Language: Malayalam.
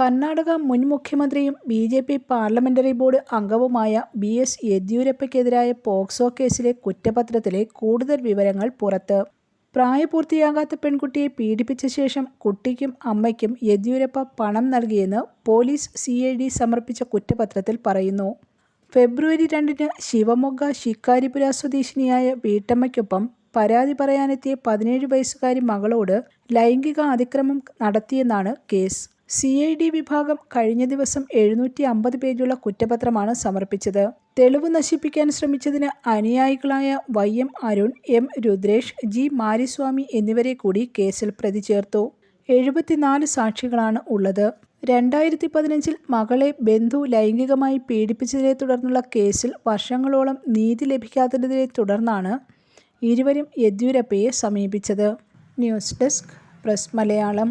കർണാടക മുൻ മുഖ്യമന്ത്രിയും B J P parliamentary board അംഗവുമായ ബി എസ് യെദ്യൂരപ്പയ്ക്കെതിരായ പോക്സോ കേസിലെ കുറ്റപത്രത്തിലെ കൂടുതൽ വിവരങ്ങൾ പുറത്ത്. പ്രായപൂർത്തിയാകാത്ത പെൺകുട്ടിയെ പീഡിപ്പിച്ച ശേഷം കുട്ടിക്കും അമ്മയ്ക്കും യെദ്യൂരപ്പ പണം നൽകിയെന്ന് പോലീസ് സി. ഐ. ഡി സമർപ്പിച്ച കുറ്റപത്രത്തിൽ പറയുന്നു. ഫെബ്രുവരി രണ്ടിന് ശിവമൊഗ്ഗ ശിക്കാരിപുര സ്വദേശിനിയായ വീട്ടമ്മയ്ക്കൊപ്പം പരാതി പറയാനെത്തിയ പതിനേഴ് വയസ്സുകാരി മകളോട് ലൈംഗിക അതിക്രമം നടത്തിയെന്നാണ് കേസ്. സി. ഐ. ഡി വിഭാഗം കഴിഞ്ഞ ദിവസം എഴുന്നൂറ്റി അമ്പത് പേജുള്ള കുറ്റപത്രമാണ് സമർപ്പിച്ചത്. തെളിവ് നശിപ്പിക്കാൻ ശ്രമിച്ചതിന് അനുയായികളായ Y. M. Arun, M. Rudresh, G. Mariswamy എന്നിവരെ കൂടി കേസിൽ പ്രതി ചേർത്തു. എഴുപത്തിനാല് സാക്ഷികളാണ് ഉള്ളത്. രണ്ടായിരത്തി പതിനഞ്ചിൽ മകളെ ബന്ധു ലൈംഗികമായി പീഡിപ്പിച്ചതിനെ തുടർന്നുള്ള കേസിൽ വർഷങ്ങളോളം നീതി ലഭിക്കാത്തതിനെ തുടർന്നാണ് ഇരുവരും യെദ്യൂരപ്പയെ സമീപിച്ചത്. News desk press Malayalam